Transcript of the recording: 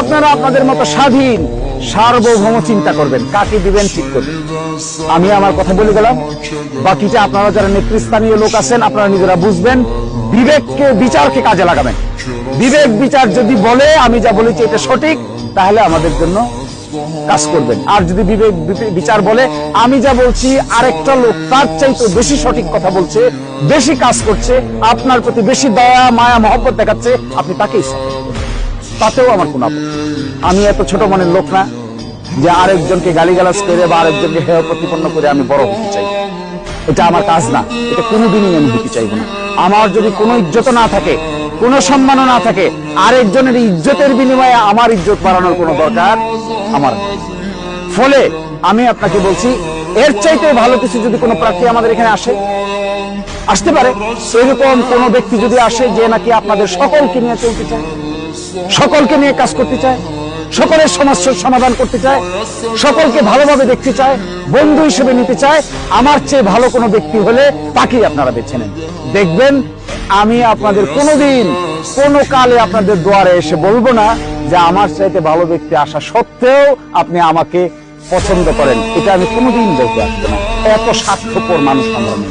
আপনারা আপনাদের মতো স্বাধীন, সার্বভৌম চিন্তা করবেন, কাকে দিবেন ঠিক করবেন আমি আমার কথা বলে গেলাম। বাকিটা আপনারা যারা নেতৃস্থানীয় লোক আছেন, আপনারা নিজেরা বুঝবেন। বিবেককে, বিচারকে কাজে লাগাবেন। বিবেক, বিচার যদি বলে আমি যা বলেছি এটা সঠিক, তাহলে আমাদের জন্য কাজ করবেন। আর যদি বিবেক বিচার বলে আমি যা বলছি, আরেকটা লোক তার চাইতে বেশি সঠিক কথা বলছে, বেশি কাজ করছে, আপনার প্রতি বেশি দয়া, মায়া, মহব্বত দেখাচ্ছে, আপনি তাকেই। তাতেও আমার কোনো আমি এত ছোট মনের লোক না যে আরেকজনকে গালিগালাজ করে বা আরেকজনকে হেয় প্রতিপন্ন করে আমি বড় হতে চাই। এটা আমার কাজ না। এটা কোনোদিনই আমি হতে চাইব না। আমার যদি কোনো ইজ্জত না থাকে, কোনো সম্মানও না থাকে, আরেকজনের ইজ্জতের বিনিময়ে আমার ইজ্জত বাড়ানোর কোনো দরকার আমার ফলে আমি আপনাকে বলছি, এর চাইতে ভালো কিছু যদি কোনো প্রার্থী আমাদের এখানে আসে, আসতে পারে। এরকম কোনো ব্যক্তি যদি আসে যে নাকি আপনাদের সকলকে নিয়ে চলতে চায়। সকলকে নিয়ে কাজ করতে চায়, সকলের সমস্যার সমাধান করতে চায়, সকলকে ভালোভাবে দেখতে চায়, বন্ধু হিসেবে নিতে চায়, আমার চেয়ে ভালো কোনো ব্যক্তি হলে তাকেই আপনারা বেছে নেন। দেখবেন, আমি আপনাদের কোনোদিন, কোনো কালে আপনাদের দুয়ারে এসে বলব না যে আমার চাইতে ভালো ব্যক্তি আসা সত্ত্বেও আপনি আমাকে পছন্দ করেন। এটা আমি কোনোদিন বলতে আসব না। এত স্বার্থপর মানুষ আমরা নই।